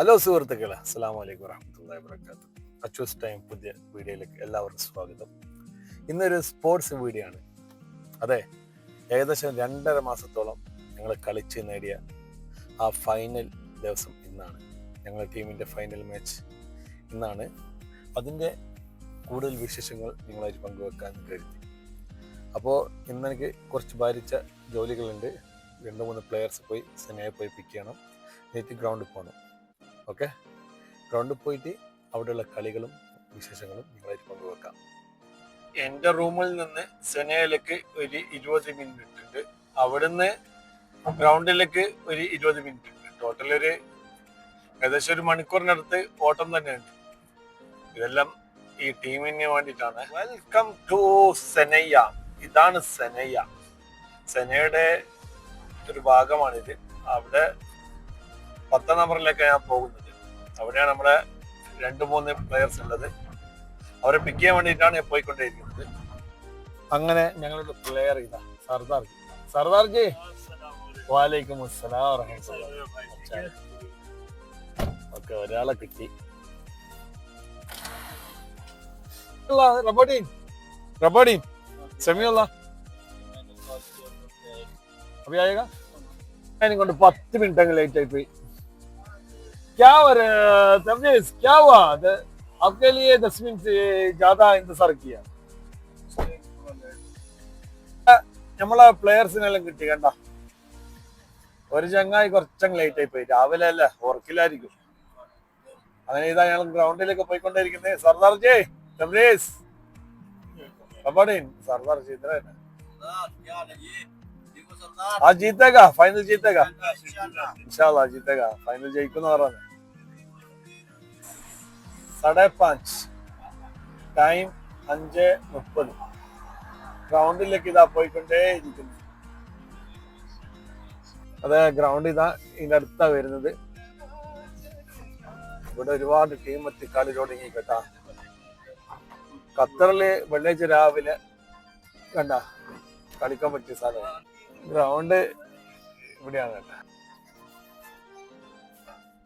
Hello സുഹൃത്തുക്കളെ അസ്സാം വലൈക്കും വറഹമത്തല്ലാ വാബർക്കാത്തു അച്ചൂസ് ടൈം പുതിയ വീഡിയോയിലേക്ക് എല്ലാവർക്കും സ്വാഗതം. ഇന്നൊരു സ്പോർട്സ് വീഡിയോ ആണ്. അതെ ഏകദേശം രണ്ടര മാസത്തോളം ഞങ്ങൾ കളിച്ച് നേടിയ ആ ഫൈനൽ ദിവസം ഇന്നാണ്. ഞങ്ങളുടെ ടീമിന്റെ ഫൈനൽ മാച്ച് ഇന്നാണ്. അതിന്റെ കൂടുതൽ വിശേഷങ്ങൾ നിങ്ങളായിട്ട് പങ്കുവെക്കാൻ കരുതി. അപ്പോൾ ഇന്നെനിക്ക് കുറച്ച് ഭാരിച്ച ജോലികളുണ്ട്. രണ്ട് മൂന്ന് പ്ലെയേഴ്സ് പോയി സെനയെ പോയി പിക്ക് ചെയ്യണം. എന്നിട്ട് ഗ്രൗണ്ടിൽ പോകണം ഓക്കെ? ഗ്രൗണ്ടിൽ പോയിട്ട് അവിടെയുള്ള കളികളും വിശേഷങ്ങളും നിങ്ങളായിട്ട് പങ്കുവെക്കാം. എന്റെ റൂമിൽ നിന്ന് സെനയിലേക്ക് ഒരു ഇരുപത് മിനിറ്റ് ഉണ്ട്. അവിടുന്ന് ഗ്രൗണ്ടിലേക്ക് ഒരു ഇരുപത് മിനിറ്റ് ഉണ്ട്. ടോട്ടൽ ഒരു ഏകദേശം ഒരു മണിക്കൂറിനടുത്ത് ഓട്ടം തന്നെയുണ്ട്. ഇതെല്ലാം ഈ ടീമിന് വേണ്ടിയിട്ടാണ്. വെൽക്കം ടു സെനയ്യ. ഇതാണ് സെനയ്യ. സെനയുടെ ഒരു ഭാഗമാണിത്. അവിടെ പത്താം നമ്പറിലേക്ക് ഞാൻ പോകുന്നത്. അവിടെയാണ് നമ്മുടെ രണ്ട് മൂന്ന് പ്ലെയേഴ്സ് ഉള്ളത്. അവരെ പിക്ക് ചെയ്യാൻ വേണ്ടിയിട്ടാണ് പോയിക്കൊണ്ടേയിരിക്കുന്നത്. അങ്ങനെ ഞങ്ങളുടെ പ്ലെയർ ഇതാ സർദാർ സർദാർ ജി വാലൈക്കും അസ്സലാം ഓക്കെ ഒരാളെ കിട്ടി. റബോഡീൻ റബോഡീൻ ക്ഷമിയുള്ള അപ്പൊ കൊണ്ട് പത്ത് മിനിറ്റ് അങ്ങ് ലേറ്റ് ആയി പോയി. क्या हो रहा है तमनीस क्या हुआ द- आपके लिए दस मिनट से ज्यादा इंतजार किया നമ്മളെ പ്ലെയേഴ്സിനെല്ലാം കിട്ടി കണ്ട ഒരു ചങ്ങായി കുറച്ചങ്ങ് ലേറ്റ് ആയി പോയി രാവിലെ അല്ല ഉറക്കിലായിരിക്കും അങ്ങനെ ഇതാ ഞങ്ങൾ ഗ്രൗണ്ടിലേക്ക് പോയിക്കൊണ്ടിരിക്കുന്നത് സർദാർ ജി തമരീസ് കബഡീൻ സർദാർ ജി ഇത്ര തന്നെ आज जीतेगा फाइनल जीतेगा इंशाल्लाह जीतेगा फाइनल ജയിക്കുന്ന പറഞ്ഞു സാഡേ പാഞ്ച്. ടൈം അഞ്ച് മുപ്പത്. ഗ്രൗണ്ടിലേക്ക് ഇതാ പോയിക്കൊണ്ടേ ഇരിക്കുന്നു അതെ ഗ്രൗണ്ട് ഇതാ ഇതിന്റെ അടുത്താ വരുന്നത്. ഇവിടെ ഒരുപാട് ടീം എത്തി കളി തുടങ്ങി കേട്ടാ ഖത്തറിൽ വെള്ളിയാഴ്ച രാവിലെ കണ്ട കളിക്കാൻ പറ്റിയ സ്ഥലമാണ്. ഗ്രൗണ്ട് ഇവിടെയാണ് കേട്ടോ.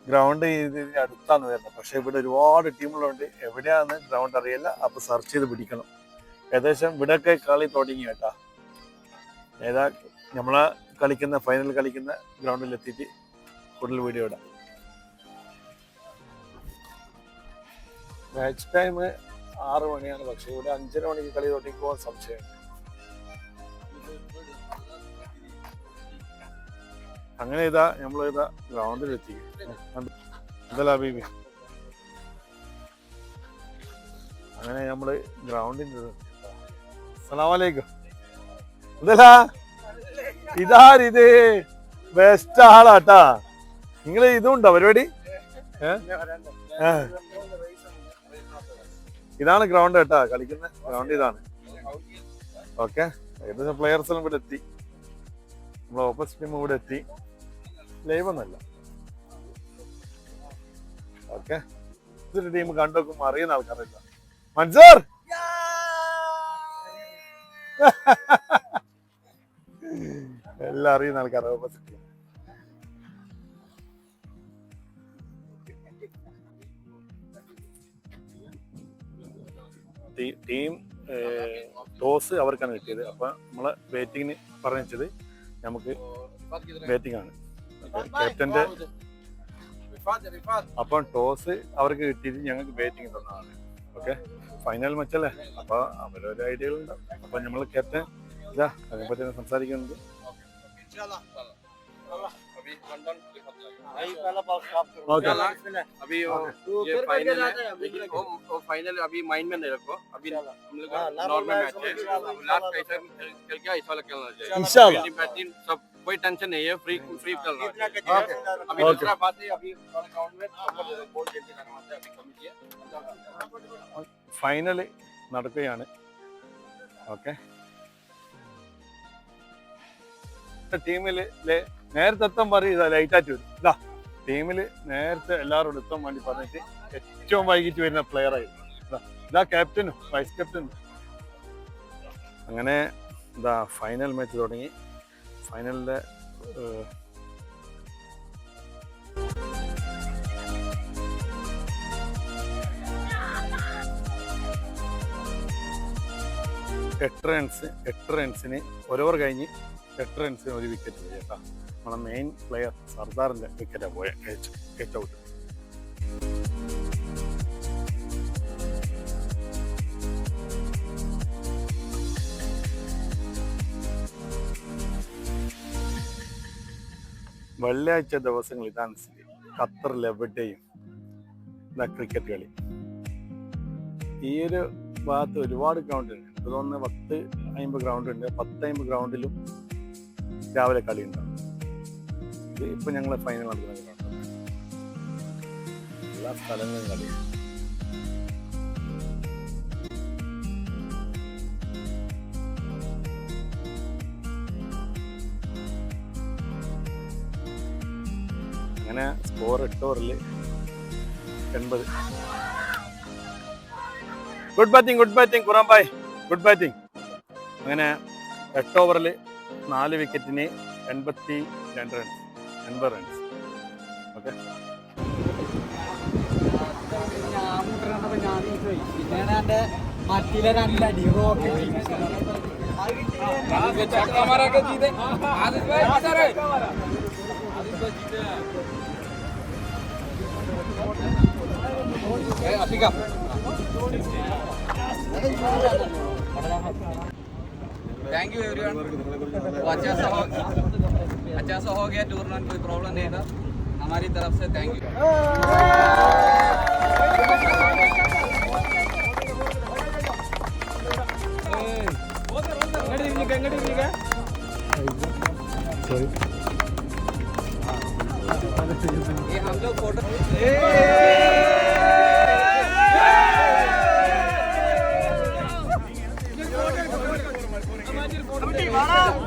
ഗ്രൗണ്ട് ഇതിന് അടുത്താണ് വരുന്നത് പക്ഷേ ഇവിടെ ഒരുപാട് ടീമുകളുണ്ട്. എവിടെയാണ് ഗ്രൗണ്ട് അറിയില്ല. അപ്പോൾ സെർച്ച് ചെയ്ത് പിടിക്കണം. ഏകദേശം ഇവിടെയൊക്കെ കളി തുടങ്ങി കേട്ടാ. ഏതാ നമ്മളെ കളിക്കുന്ന ഫൈനൽ കളിക്കുന്ന ഗ്രൗണ്ടിൽ എത്തിയിട്ട് കൂടുതൽ വീഡിയോ ഇടാം. മാച്ച് ടൈം ആറ് മണിയാണ്. പക്ഷേ ഇവിടെ അഞ്ചര മണിക്ക് കളി തുടങ്ങിക്കുവാൻ സംശയമുണ്ട്. അങ്ങനെ ഇതാ നമ്മൾ ഇതാ ഗ്രൗണ്ടിൽ എത്തി എന്തല്ല ബീബി. അങ്ങനെ നമ്മൾ ഗ്രൗണ്ടിന്റെ സലാമലൈക്കും എന്തല്ല? ഇതാരിത്? ബെസ്റ്റ് ആളാട്ടാ. നിങ്ങൾ ഇതുണ്ടോ പരിപാടി? ഏ? ഏ. ഇതാണ് ഗ്രൗണ്ട് കേട്ടാ കളിക്കുന്ന ഗ്രൗണ്ട് ഇതാണ്. ഓക്കെ? ഏകദേശം പ്ലെയേഴ്സ് എല്ലാം ഇവിടെ എത്തി നമ്മളെ ഓപ്പോസിറ്റ് ടീം എത്തി. ലൈവ് ഒന്നല്ല. ഓക്കെ ഇതൊരു ടീം കണ്ടോക്കും അറിയുന്ന ആൾക്കാരില്ല. മൻസൂർ! എല്ലാം അറിയുന്ന ആൾക്കാർ ഓപ്പോസിറ്റ് ടീം ടോസ് അവർക്കാണ് കിട്ടിയത്. അപ്പൊ നമ്മളെ ബാറ്റിങ്ങിന് പറഞ്ഞത് നമുക്ക് ബാറ്റിംഗ് ആണ്. ക്യാപ്റ്റന്റെ അപ്പം ടോസ് അവർക്ക് കിട്ടിയിട്ട് ഞങ്ങൾക്ക് ബാറ്റിംഗ് തന്നതാണ് ഓക്കെ ഫൈനൽ മച്ചല്ലേ അപ്പൊ അവരൊരു ഐഡിയകൾ ഉണ്ടാവും അപ്പൊ നമ്മൾ ക്യാപ്റ്റൻ ഇതാ അതിനെപ്പറ്റി സംസാരിക്കുന്നുണ്ട്. ഓക്കെ अभी वो ये फाइनल है लेकिन वो, वो फाइनल अभी माइंड में नहीं रखो अभी हम लोग नॉर्मल मैच है लास्ट कैसा खेल के ऐसा वाला खेलना चाहिए इंशाल्लाह Fielding, batting, सब कोई टेंशन नहीं है फ्री फ्री चलना है Okay. अभी Okay. दूसरा बात है अभी ग्राउंड में बॉल खेलते जाना होता है अभी कमिटी है ഫൈനൽ നടക്കുകയാണ് ഓക്കെ ടീമിൽ നേരത്തെ എത്താൻ പറയും ഇതാ ലൈറ്റായിട്ട് വരും. ഇതാ ടീമിൽ നേരത്തെ എല്ലാവരോടും എത്താൻ വേണ്ടി പറഞ്ഞിട്ട് ഏറ്റവും വൈകിട്ട് വരുന്ന പ്ലെയർ ആയിരുന്നു ഇതാ ക്യാപ്റ്റനും വൈസ് ക്യാപ്റ്റനും അങ്ങനെ ഇതാ ഫൈനൽ മാച്ച് തുടങ്ങി. ഫൈനലിന്റെ എട്ട് റൺസ് എട്ട് റൺസിന് ഓരോവർ കഴിഞ്ഞ് എട്ട് റൺസിന് ഒരു വിക്കറ്റ് പോയി കേട്ടോ. നമ്മുടെ മെയിൻ പ്ലെയർ സർദാറിന്റെ വിക്കറ്റാണ് പോയ എട്ട് ഔട്ട്. വെള്ളിയാഴ്ച ദിവസങ്ങൾ ഇതാണ് സ്ഥിതി. ഖത്തറിൽ എവിടെയും ഇതാ ക്രിക്കറ്റ് കളി. ഈ ഒരു ഭാഗത്ത് ഒരുപാട് ഗ്രൗണ്ട് ഉണ്ട് എനിക്ക് തോന്നുന്നു പത്ത് അമ്പത് ഗ്രൗണ്ട് ഉണ്ട് ഗ്രൗണ്ടിലും രാവിലെ കളി ഉണ്ടാവും ഇപ്പൊ ഞങ്ങൾ ഫൈനൽ നടക്കുന്ന എല്ലാ സ്ഥലങ്ങളും കളി. അങ്ങനെ സ്കോർ എട്ട് ഓവറിൽ എൺപത്. Good batting good batting by good batting അങ്ങനെ എട്ട് ഓവറിൽ നാല് വിക്കറ്റിന് എൺപത്തി രണ്ട് റൺസ് എൺപത് runs okay वो अच्छा सा हो अच्छा सा हो गया टूर्नामेंट कोई प्रॉब्लम नहीं था हमारी तरफ से थैंक यू ये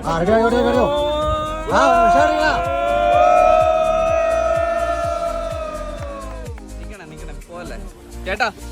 നിക്കണം നിക്കണം പോലെ ചേട്ടാ